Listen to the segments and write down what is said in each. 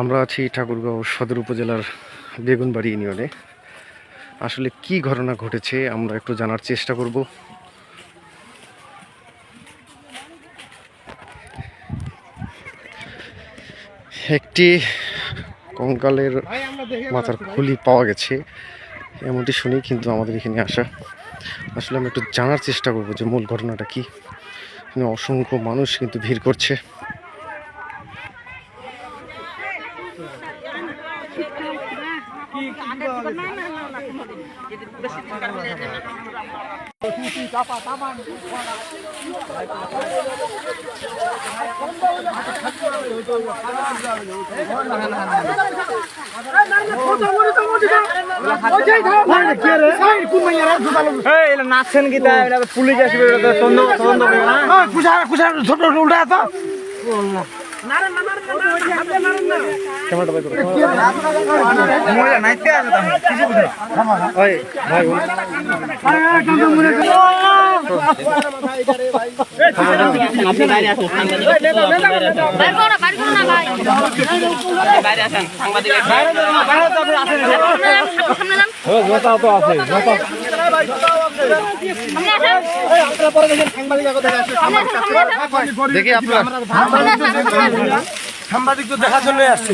আমরা আছি ঠাকুরগাঁও সদর উপজেলার বেগুনবাড়ি ইউনিয়নে। আসলে কি ঘটনা ঘটেছে আমরা একটু জানার চেষ্টা করব। একটি কঙ্কালের মাথার খুলি পাওয়া গেছে, এমনটি শুনি কিন্তু আমাদের এখানে আসা। আসলে আমরা একটু জানার চেষ্টা করব যে মূল ঘটনাটা কি। অসংখ্য মানুষ কিন্তু ভিড় করছে এই, এলা নাচছেন? এলা পুলিশ আসবে তদন্ত তদন্ত করবে না? মহিলা নাচতে আছে তো এখন, কিছু সাংবাদিক তো দেখার জন্য আসছে।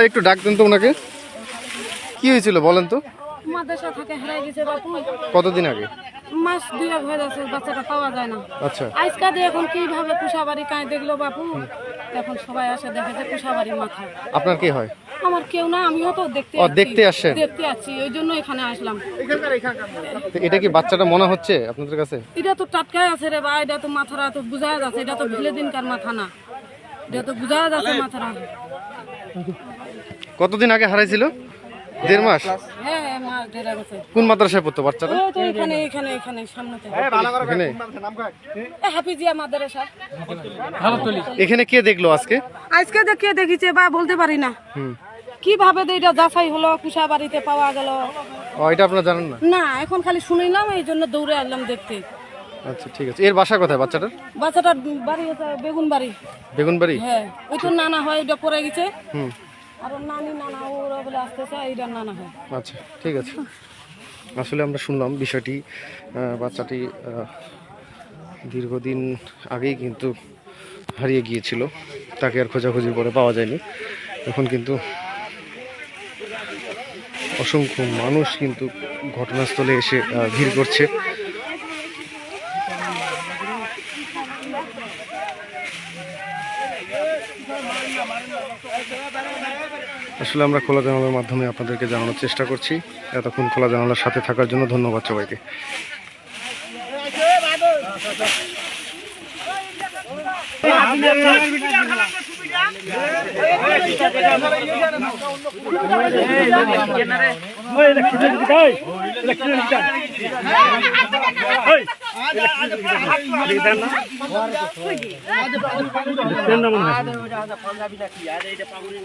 একটু ডাক দেন তো ওনাকে। কি হয়েছিল বলেন তো? কতদিন আগে? মাস দুয়েক হয়ে যাচ্ছে বাচ্চাটা পাওয়া যায় না। আচ্ছা। আজকা দিয়ে এখন কীভাবে কুষাবাড়ি কাঁই দেখল বাপু? এখন সবাই আসে দেখে যে কুষাবাড়ি মাথা। আপনার কি হয়? আমার কেউ না আমিও তো দেখতে ও, দেখতে আসছেন? দেখতে আসছি ওই জন্য এখানে আসলাম। তো এটা কি বাচ্চাটা মনে হচ্ছে আপনাদের কাছে? এটা তো টাটকাই আছে রে বা এটা তো মাথারা তো বুঝা যাচ্ছে এটা তো ভিলে দিনকার মাথা না। এটা তো বুঝা যাচ্ছে মাথারা কতদিন আগে হারাইছিল? দেড় মাস? হ্যাঁ হ্যাঁ কোন মাদ্রাসায় পড়তো বাচ্চাটা? এখানে এখানে এখানে সামনেতে এ, হাফিজিয়া মাদ্রাসা। এখানে কে দেখল আজকে? আজকে দেখে দেখিছে বা বলতে পারি না। হুম। কীভাবে এটা যাচাই হলো কুষা বাড়িতে পাওয়া গেল? ও এটা আপনারা জানেন না? না এখন খালি শুনিলাম এই জন্য দৌড়ে আসলাম দেখতে। আচ্ছা ঠিক আছে। এর বাসা কোথায় বাচ্চাটার? বাচ্চাটার বাড়ি বেগুন বাড়ি বেগুনবাড়ি? হ্যাঁ ওই তো নানা হয় এটা পড়ে গেছে। হুম। আচ্ছা ঠিক আছে। আসলে আমরা শুনলাম বিষয়টি বাচ্চাটি দীর্ঘদিন আগেই কিন্তু হারিয়ে গিয়েছিল। তাকে আর খোঁজাখুঁজির পরে পাওয়া যায়নি। এখন কিন্তু অসংখ্য মানুষ কিন্তু ঘটনাস্থলে এসে ভিড় করছে। আসলে আমরা খোলা জানালার মাধ্যমে আপনাদেরকে জানানোর চেষ্টা করছি এতক্ষণ খোলা জানালার সাথে থাকার জন্য ধন্যবাদ সবাইকে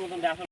মতন